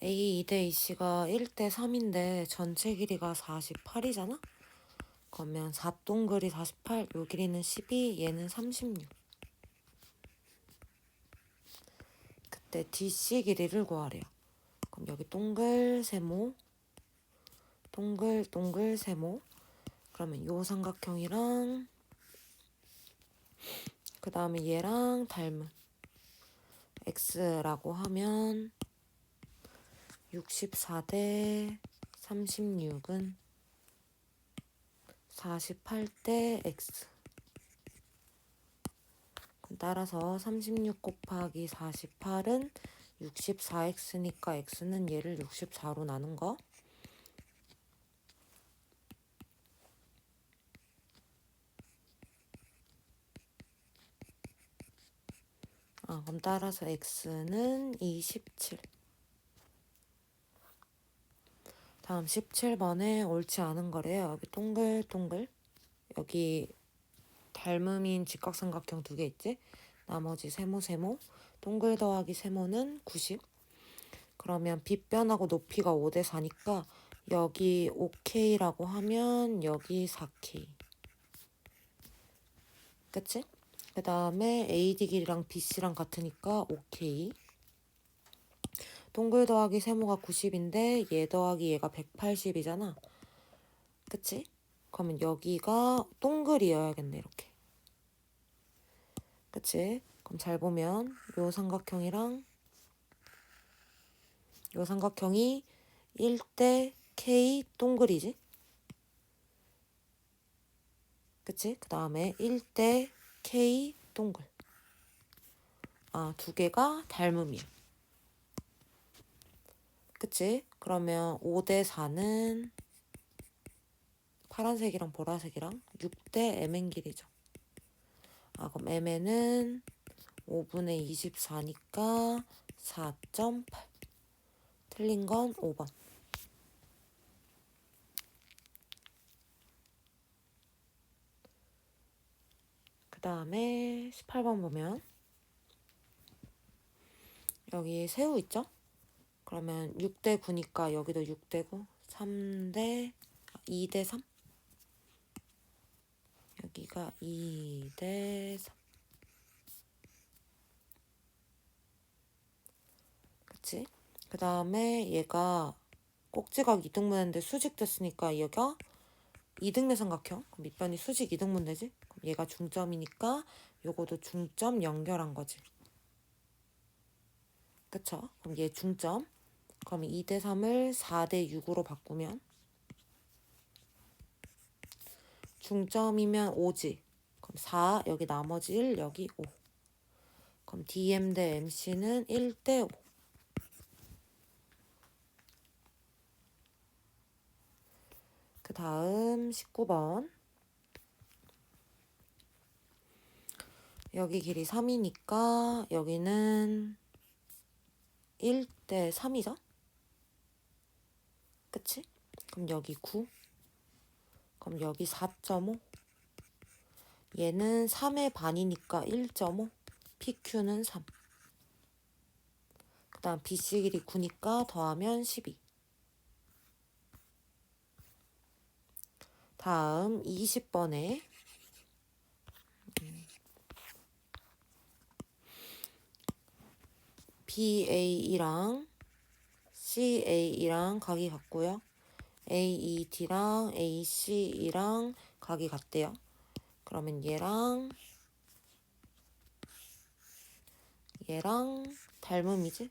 A 2대 AC가 1대 3인데 전체 길이가 48이잖아? 그러면 4동글이 48, 요 길이는 12, 얘는 36. 그때 DC 길이를 구하래요. 그럼 여기 동글 세모, 동글 동글 세모. 그러면 요 삼각형이랑 그 다음에 얘랑 닮은 x라고 하면 64대 36은 48대 x. 따라서 36 곱하기 48은 64x니까 x는 얘를 64로 나눈 거. 아, 그럼 따라서 x는 27. 다음 17번에 옳지 않은 거래요. 여기 동글동글. 여기 닮음인 직각삼각형 두 개 있지? 나머지 세모 세모. 동글 더하기 세모는 90. 그러면 빗변하고 높이가 5대 4니까 여기 5K라고 하면 여기 4K. 그치? 그 다음에 AD 길이랑 BC랑 같으니까 OK. 동글 더하기 세모가 90인데 얘 더하기 얘가 180이잖아. 그치? 그러면 여기가 동글이어야겠네 이렇게. 그치? 그럼 잘 보면 요 삼각형이랑 요 삼각형이 1대 K 동글이지? 그치? 그 다음에 1대 K 동글. 아, 두 개가 닮음이야. 그치? 그러면 5대 4는 파란색이랑 보라색이랑 6대 mn 길이죠. 아, 그럼 mn은 5분의 24니까 4.8. 틀린 건 5번. 그 다음에 18번 보면 여기 새우 있죠? 그러면 6대 9니까 여기도 6대 9, 3대 2대 3. 여기가 2대 3. 그치? 그 다음에 얘가 꼭지각 이등분했는데 수직 됐으니까 얘가 이등변 삼각형. 그럼 밑변이 수직 이등분 되지? 그럼 얘가 중점이니까 요거도 중점 연결한 거지. 그쵸? 그럼 얘 중점. 그럼 2대 3을 4대 6으로 바꾸면 중점이면 5지. 그럼 4 여기 나머지 1 여기 5. 그럼 DM 대 MC는 1대 5. 그 다음 19번. 여기 길이 3이니까 여기는 1대 3이죠? 그치? 그럼 여기 9. 그럼 여기 4.5. 얘는 3의 반이니까 1.5. PQ는 3. 그 다음 BC 길이 9니까 더하면 12. 다음 20번에 BA이랑 CA이랑 각이 같고요. AED랑 AC이랑 각이 같대요. 그러면 얘랑 얘랑 닮음이지?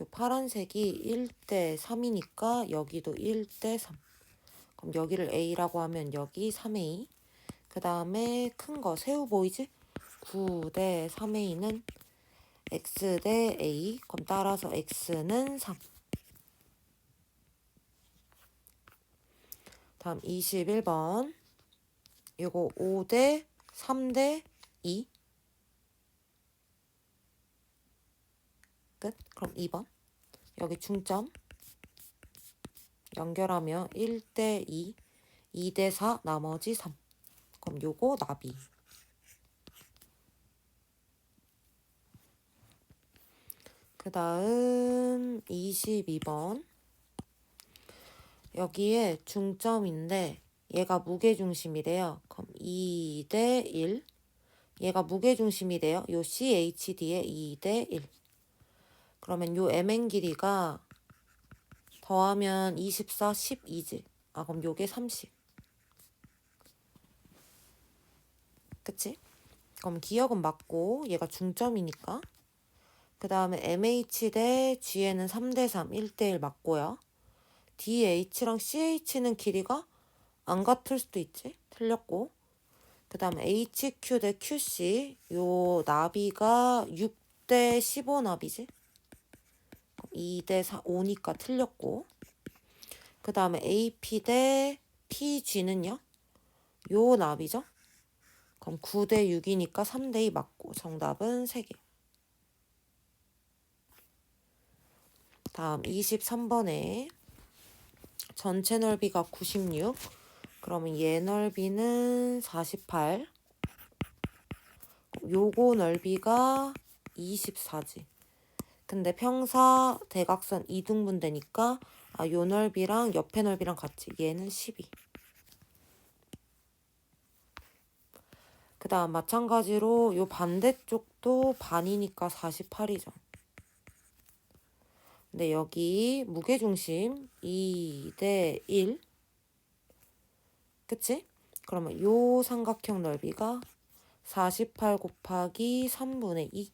요 파란색이 1대 3이니까 여기도 1대 3. 그럼 여기를 A라고 하면 여기 3A. 그 다음에 큰 거 새우 보이지? 9대 3A는 X 대 A. 그럼 따라서 X는 3. 다음 21번. 이거 5대 3대 2. 끝. 그럼 2번. 여기 중점. 연결하면 1대 2, 2대 4, 나머지 3. 그럼 요거 나비. 그그 다음 22번. 여기에 중점인데 얘가 무게중심이래요. 그럼 2 대 1. 얘가 무게중심이래요. 요 CHD에 2 대 1. 그러면 요 MN 길이가 더하면 24, 12지. 아, 그럼 요게 30. 그치? 그럼 기억은 맞고 얘가 중점이니까. 그 다음에 MH 대 G에는 3대 3, 1대 1 맞고요. DH랑 CH는 길이가 안 같을 수도 있지. 틀렸고. 그 다음에 HQ 대 QC. 요 나비가 6대 15 나비지. 2대 4, 5니까 틀렸고. 그 다음에 AP 대 PG는요? 요 나비죠? 그럼 9대 6이니까 3대 2 맞고 정답은 3개. 다음 23번에 전체 넓이가 96. 그러면 얘 넓이는 48. 요거 넓이가 24지. 근데 평사 대각선 이등분되니까 아, 요 넓이랑 옆에 넓이랑 같이 얘는 12. 그 다음 마찬가지로 요 반대쪽도 반이니까 48이죠. 근데 여기 무게중심 2 대 1. 그치? 그러면 요 삼각형 넓이가 48 곱하기 3분의 2.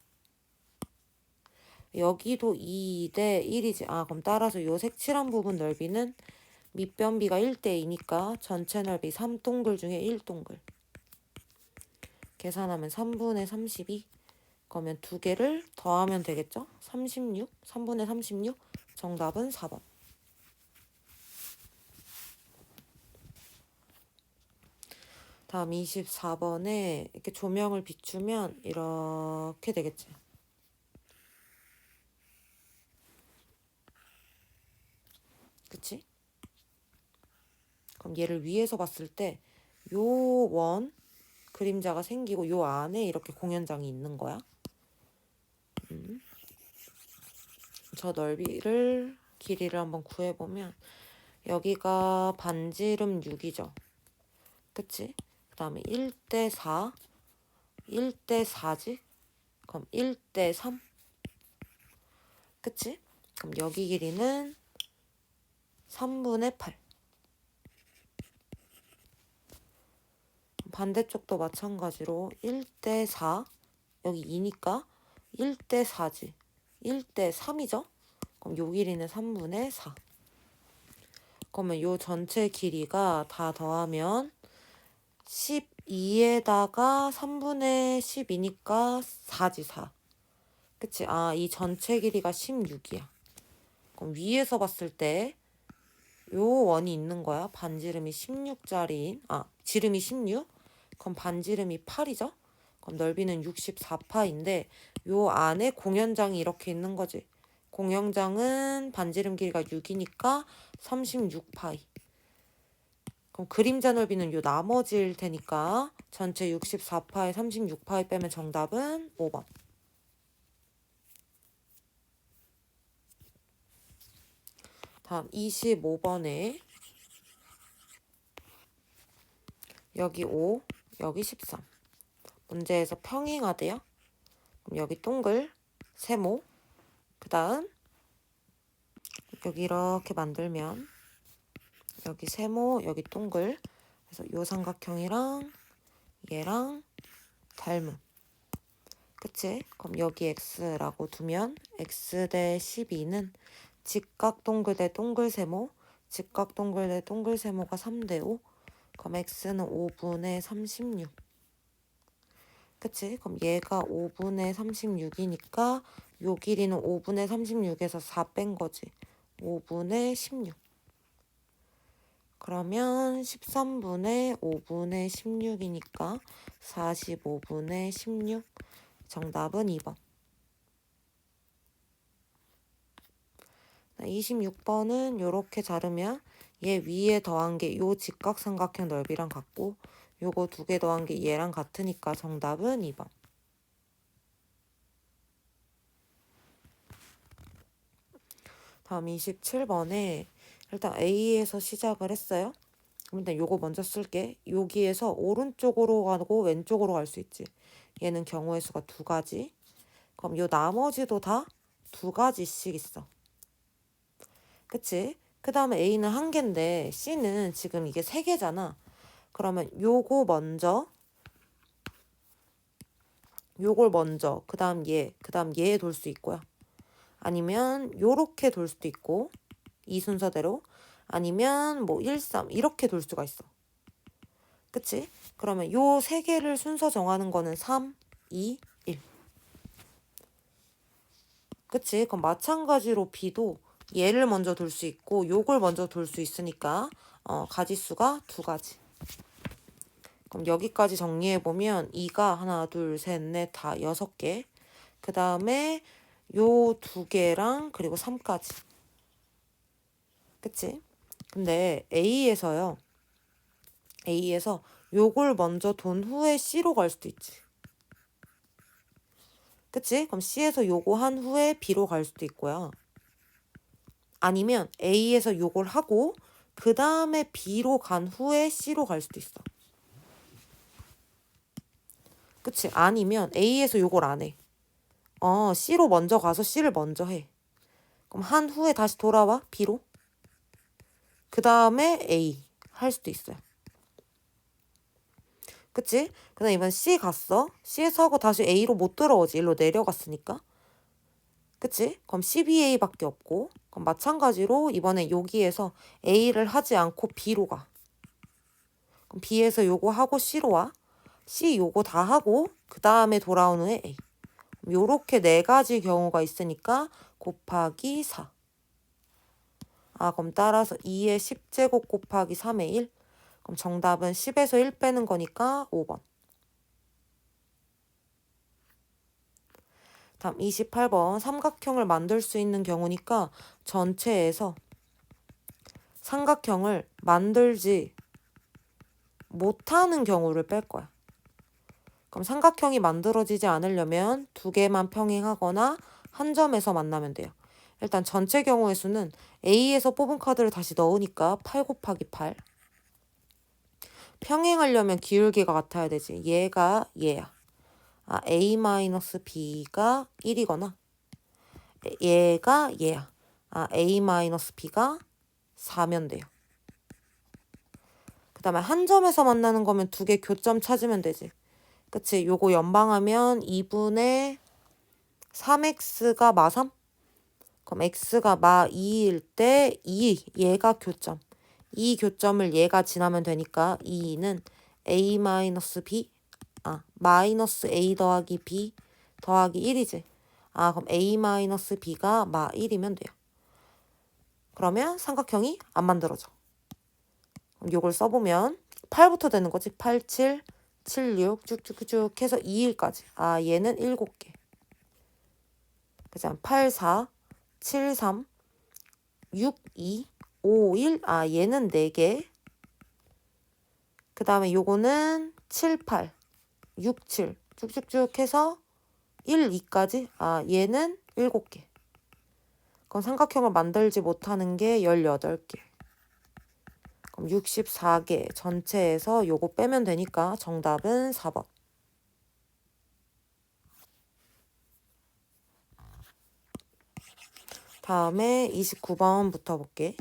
여기도 2 대 1이지. 아, 그럼 따라서 요 색칠한 부분 넓이는 밑변비가 1대 2니까 전체 넓이 3동글 중에 1동글. 계산하면 3분의 32. 그러면 두 개를 더하면 되겠죠? 36. 3분의 36. 정답은 4번. 다음 24번에 이렇게 조명을 비추면 이렇게 되겠지. 그치? 그럼 얘를 위에서 봤을 때 요 원 그림자가 생기고 요 안에 이렇게 공연장이 있는 거야. 저 넓이를 길이를 한번 구해보면 여기가 반지름 6이죠. 그치? 그 다음에 1대 4, 1대 4지? 그럼 1대 3? 그치? 그럼 여기 길이는 3분의 8. 반대쪽도 마찬가지로 1대 4, 여기 2니까 1대 4지. 1대 3이죠? 그럼 요 길이는 3분의 4. 그러면 요 전체 길이가 다 더하면 12에다가 3분의 12니까 4지 4. 그치? 아, 이 전체 길이가 16이야. 그럼 위에서 봤을 때 요 원이 있는 거야. 반지름이 16짜리인, 아, 지름이 16? 그럼 반지름이 8이죠? 그럼 넓이는 64파인데 요 안에 공연장이 이렇게 있는 거지. 공연장은 반지름 길이가 6이니까 36파이. 그럼 그림자 넓이는 요 나머지일 테니까 전체 64파에 36파이 빼면 정답은 5번. 다음 25번에 여기 5, 여기 13. 문제에서 평행하대요. 그럼 여기 동글, 세모, 그 다음 여기 이렇게 만들면 여기 세모, 여기 동글. 그래서 요 삼각형이랑 얘랑 닮음. 그치? 그럼 여기 x라고 두면 x 대 12는 직각 동글 대 동글 세모, 직각 동글 대 동글 세모가 3 대 5. 그럼 x는 5분의 36. 그치? 그럼 얘가 5분의 36이니까 요 길이는 5분의 36에서 4 뺀 거지. 5분의 16. 그러면 13분의 5분의 16이니까 45분의 16. 정답은 2번. 26번은 이렇게 자르면 얘 위에 더한 게 요 직각삼각형 넓이랑 같고 요거 두 개 더한 게 얘랑 같으니까 정답은 2번. 다음 27번에 일단 A에서 시작을 했어요. 그럼 일단 요거 먼저 쓸게. 여기에서 오른쪽으로 가고 왼쪽으로 갈 수 있지. 얘는 경우의 수가 두 가지. 그럼 요 나머지도 다 두 가지씩 있어. 그치? 그 다음에 A는 한 개인데 C는 지금 이게 세 개잖아. 그러면 요거 먼저 요걸 먼저 그 다음 얘, 그 다음 얘 돌 수 있고요. 아니면 요렇게 돌 수도 있고 이 순서대로 아니면 뭐 1, 3 이렇게 돌 수가 있어. 그치? 그러면 요 세 개를 순서 정하는 거는 3, 2, 1. 그치? 그럼 마찬가지로 B도 얘를 먼저 돌 수 있고 요걸 먼저 돌 수 있으니까 어, 가지수가 두 가지. 그럼 여기까지 정리해 보면 2가 하나, 둘, 셋, 넷, 다 여섯 개. 그 다음에 요 두 개랑 그리고 3까지. 그치? 근데 A에서요. A에서 요걸 먼저 돈 후에 C로 갈 수도 있지. 그치? 그럼 C에서 요거 한 후에 B로 갈 수도 있고요. 아니면 A에서 요걸 하고 그 다음에 B로 간 후에 C로 갈 수도 있어. 그치? 아니면 A에서 요걸 안 해. 어, C로 먼저 가서 C를 먼저 해. 그럼 한 후에 다시 돌아와 B로. 그 다음에 A 할 수도 있어요. 그치? 그다음 이번 C 갔어. C에서 하고 다시 A로 못 들어오지. 일로 내려갔으니까. 그치? 그럼 12A밖에 없고. 그럼 마찬가지로 이번에 여기에서 A를 하지 않고 B로 가. 그럼 B에서 요거 하고 C로 와. C 요거 다 하고 그 다음에 돌아온 후에 A. 요렇게 네 가지 경우가 있으니까 곱하기 4. 아, 그럼 따라서 2의 10제곱 곱하기 3의 1. 그럼 정답은 10에서 1 빼는 거니까 5번. 다음 28번 삼각형을 만들 수 있는 경우니까 전체에서 삼각형을 만들지 못하는 경우를 뺄 거야. 그럼 삼각형이 만들어지지 않으려면 두 개만 평행하거나 한 점에서 만나면 돼요. 일단 전체 경우의 수는 A에서 뽑은 카드를 다시 넣으니까 8 곱하기 8. 평행하려면 기울기가 같아야 되지. 얘가 얘야. 아, A-B가 1이거나 얘가 얘야. 아, A-B가 4면 돼요. 그 다음에 한 점에서 만나는 거면 두 개 교점 찾으면 되지. 그치? 요거 연방하면 2분의 3x가 마3? 그럼 x가 마 2일 때 2, 얘가 교점. 이 교점을 얘가 지나면 되니까 2는 a 마이너스 b 아 마이너스 a 더하기 b 더하기 1이지. 아 그럼 a 마이너스 b가 마 1이면 돼요. 그러면 삼각형이 안 만들어져. 요걸 써보면 8부터 되는 거지. 8, 7, 7, 6 쭉쭉쭉 해서 2일까지. 아 얘는 7개. 그죠? 8, 4, 7, 3, 6, 2, 5, 1. 아, 얘는 4개. 그 다음에 요거는 7, 8, 6, 7. 쭉쭉쭉 해서 1, 2까지. 아, 얘는 7개. 그럼 삼각형을 만들지 못하는 게 18개. 그럼 64개 전체에서 요거 빼면 되니까 정답은 4번. 다음에 29번부터 볼게.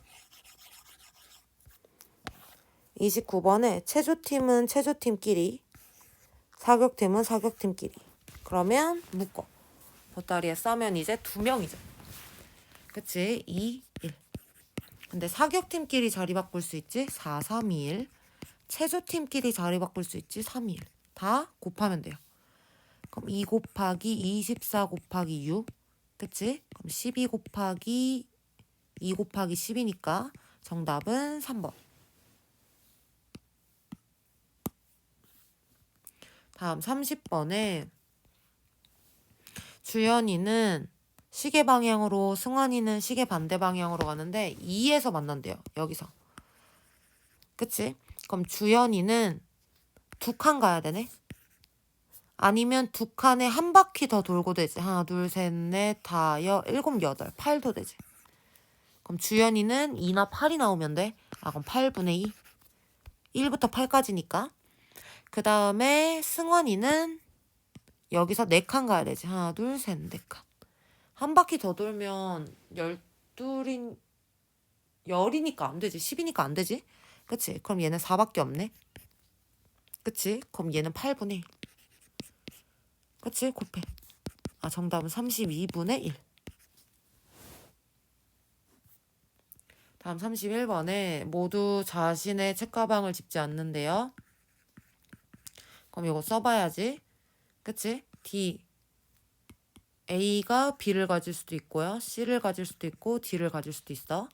29번에 체조팀은 체조팀끼리, 사격팀은 사격팀끼리. 그러면 묶어. 보따리에 싸면 이제 두 명이죠. 그치? 2, 1. 근데 사격팀끼리 자리 바꿀 수 있지? 4, 3, 2, 1. 체조팀끼리 자리 바꿀 수 있지? 3, 2, 1. 다 곱하면 돼요. 그럼 2 곱하기 24 곱하기 6. 그치? 그럼 12 곱하기 2 곱하기 10이니까 정답은 3번. 다음 30번에 주연이는 시계 방향으로 승환이는 시계 반대 방향으로 가는데 2에서 만난대요. 여기서. 그치? 그럼 주연이는 두 칸 가야 되네. 아니면 두 칸에 한 바퀴 더 돌고 되지. 하나, 둘, 셋, 넷, 다, 여, 일곱, 여덟, 팔도 되지. 그럼 주연이는 2나 8이 나오면 돼. 아, 그럼 8분의 2. 1부터 8까지니까. 그 다음에 승원이는 여기서 4칸 가야 되지. 하나, 둘, 셋, 4칸. 한 바퀴 더 돌면 12인, 10이니까 안 되지. 10이니까 안 되지. 그치? 그럼 얘는 4밖에 없네. 그치? 그럼 얘는 8분의 1. 그치? 곱해. 아, 정답은 32분의 1. 다음 31번에 모두 자신의 책가방을 짚지 않는데요. 그럼 이거 써봐야지. 그치? D. A가 B를 가질 수도 있고요. C를 가질 수도 있고 D를 가질 수도 있어.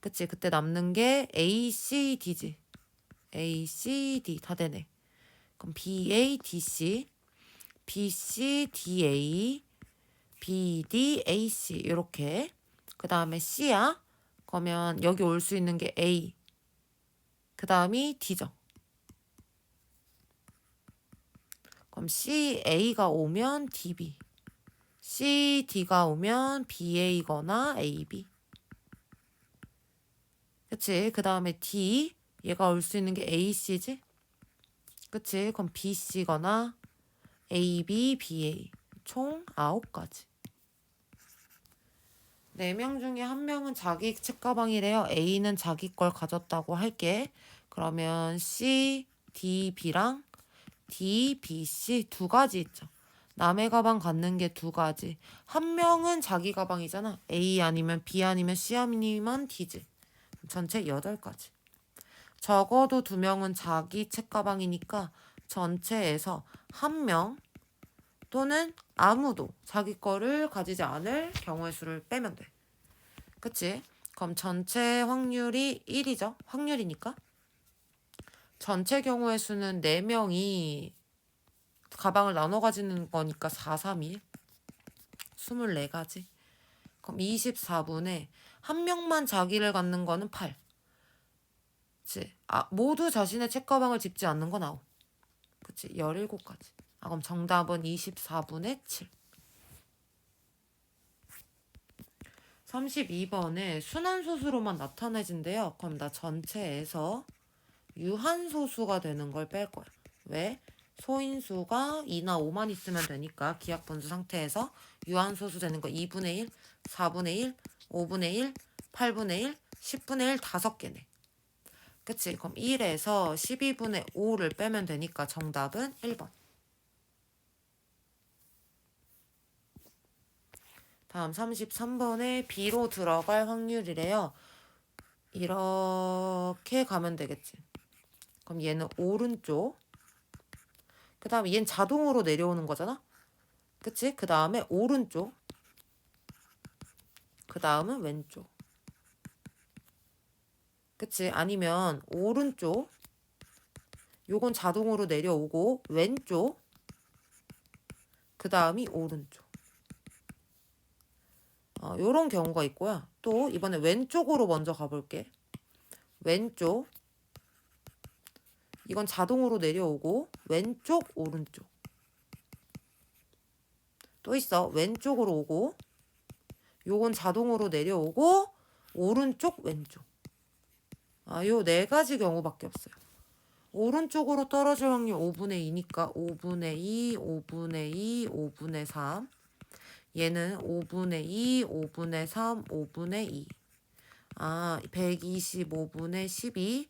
그치? 그때 남는 게 A, C, D지. A, C, D 다 되네. 그럼 B, A, D, C, B, C, D, A, B, D, A, C 이렇게. 그 다음에 C야. 그러면 여기 올 수 있는 게 A. 그 다음이 D죠. 그럼 C, A가 오면 DB. C, D가 오면 BA거나 AB. 그치? 그 다음에 D, 얘가 올 수 있는 게 AC지? 그치? 그럼 BC거나 AB, BA. 총 9가지. 4명 중에 한 명은 자기 책가방이래요. A는 자기 걸 가졌다고 할게. 그러면 C, D, B랑 D, B, C 두 가지 있죠. 남의 가방 갖는 게 두 가지. 한 명은 자기 가방이잖아. A 아니면 B 아니면 C 아니면 D지. 전체 여덟 가지. 적어도 두 명은 자기 책가방이니까 전체에서 한 명 또는 아무도 자기 거를 가지지 않을 경우의 수를 빼면 돼. 그치? 그럼 전체 확률이 1이죠. 확률이니까. 전체 경우의 수는 4명이 가방을 나눠 가지는 거니까 4, 3, 1. 24가지. 그럼 24분에 한 명만 자기를 갖는 거는 8. 그치? 아, 모두 자신의 책가방을 짚지 않는 건 9. 그치? 17가지. 아, 그럼 정답은 24분의 7. 32번에 순환소수로만 나타내진대요. 그럼 나 전체에서 유한소수가 되는 걸 뺄 거야. 왜? 소인수가 2나 5만 있으면 되니까 기하분수 상태에서 유한소수 되는 거 2분의 1, 4분의 1, 5분의 1, 8분의 1, 10분의 1 다섯 개네. 그치? 그럼 1에서 12분의 5를 빼면 되니까 정답은 1번. 다음 33번에 B로 들어갈 확률이래요. 이렇게 가면 되겠지. 그럼 얘는 오른쪽. 그 다음에 얘는 자동으로 내려오는 거잖아. 그치? 그 다음에 오른쪽. 그 다음은 왼쪽. 그치? 아니면 오른쪽. 요건 자동으로 내려오고 왼쪽. 그 다음이 오른쪽. 어, 요런 경우가 있고요. 또 이번에 왼쪽으로 먼저 가볼게. 왼쪽. 이건 자동으로 내려오고 왼쪽 오른쪽. 또 있어. 왼쪽으로 오고 요건 자동으로 내려오고 오른쪽 왼쪽. 아, 요 네 가지 경우밖에 없어요. 오른쪽으로 떨어질 확률 5분의 2니까 5분의 2, 5분의 2, 5분의 3. 얘는 5분의 2, 5분의 3, 5분의 2. 아, 125분의 12,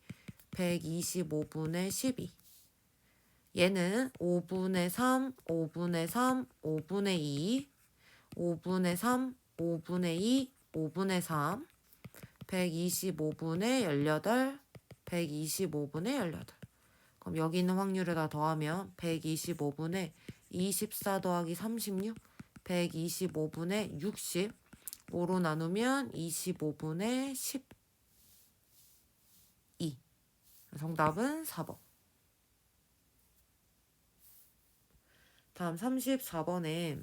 125분의 12. 얘는 5분의 3, 5분의 3, 5분의 2, 5분의 3, 5분의 2, 5분의 3, 125분의 18, 125분의 18. 그럼 여기 있는 확률을 다 더하면 125분의 24 더하기 36, 125분의 60, 5로 나누면 25분의 12. 정답은 4번. 다음 34번에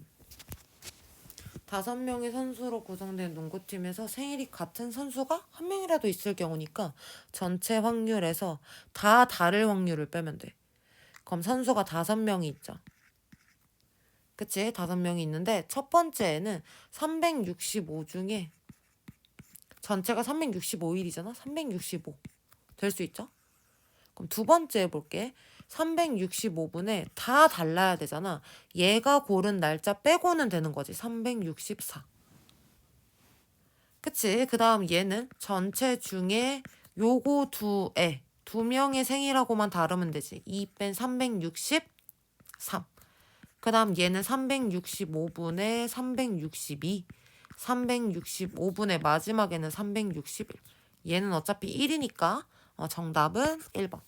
다섯 명의 선수로 구성된 농구팀에서 생일이 같은 선수가 한 명이라도 있을 경우니까 전체 확률에서 다 다를 확률을 빼면 돼. 그럼 선수가 다섯 명이 있죠. 그치? 다섯 명이 있는데 첫 번째에는 365 중에 전체가 365일이잖아. 365. 될 수 있죠? 그럼 두 번째 해볼게. 365분에 다 달라야 되잖아. 얘가 고른 날짜 빼고는 되는 거지. 364. 그치? 그 다음 얘는 전체 중에 요거 두 애, 두 명의 생이라고만 다루면 되지. 2 뺀 363. 그 다음 얘는 365분에 362. 365분의 마지막에는 361. 얘는 어차피 1이니까 어, 정답은 1번.